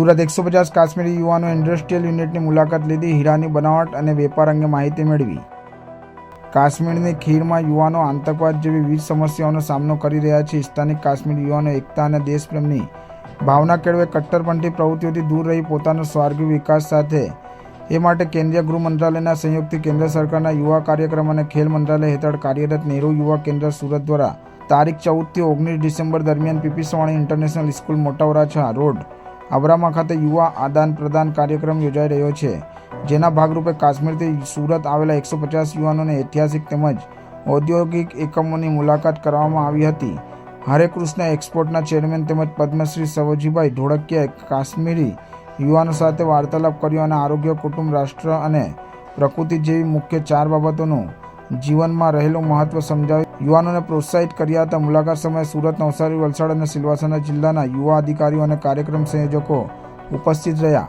સુરત એકસો પચાસ કાશ્મીરી યુવાનો ઇન્ડસ્ટ્રીયલ યુનિટની મુલાકાત લીધી, હીરાની બનાવટ અને વેપાર અંગે માહિતી મેળવી. કાશ્મીરની ખીરમાં યુવાનો આતંકવાદ જેવી વિવિધ સમસ્યાઓનો સામનો કરી રહ્યા છે. સ્થાનિક કાશ્મીર યુવાનો, એકતા અને દેશપ્રેમની ભાવના કેળવે કટ્ટરપંથી પ્રવૃત્તિઓથી દૂર રહી પોતાનો સ્વાર્ગી વિકાસ સાથે. એ માટે કેન્દ્રીય ગૃહ મંત્રાલયના સંયુક્તથી કેન્દ્ર સરકારના યુવા કાર્યક્રમ અને ખેલ મંત્રાલય હેઠળ કાર્યરત નહેરુ યુવા કેન્દ્ર સુરત દ્વારા તારીખ ચૌદથી ઓગણીસ ડિસેમ્બર દરમિયાન PP Savani international school Motavarachha road Abrama ખાતે યુવા આદાન પ્રદાન કાર્યક્રમ યોજાઈ રહ્યો છે, જેના ભાગરૂપે કાશ્મીરથી સુરત આવેલા એકસો પચાસ યુવાનોને ઐતિહાસિક તેમજ ઔદ્યોગિક એકમોની મુલાકાત કરવામાં આવી હતી. હરે કૃષ્ણ એક્સપોર્ટના ચેરમેન તેમજ પદ્મશ્રી સવજીભાઈ ઢોળકિયાએ કાશ્મીરી યુવાનો સાથે વાર્તાલાપ કર્યો અને આરોગ્ય કુટુંબ, રાષ્ટ્ર અને પ્રકૃતિ જેવી મુખ્ય ચાર બાબતોનું જીવનમાં રહેલું મહત્વ સમજાવી યુવાનોને પ્રોત્સાહિત કર્યા હતા. મુલાકાત સમયે સુરત, નવસારી, વલસાડ અને સિલવાસાના જિલ્લાના યુવા અધિકારીઓ અને કાર્યક્રમ સંયોજકો ઉપસ્થિત રહ્યા.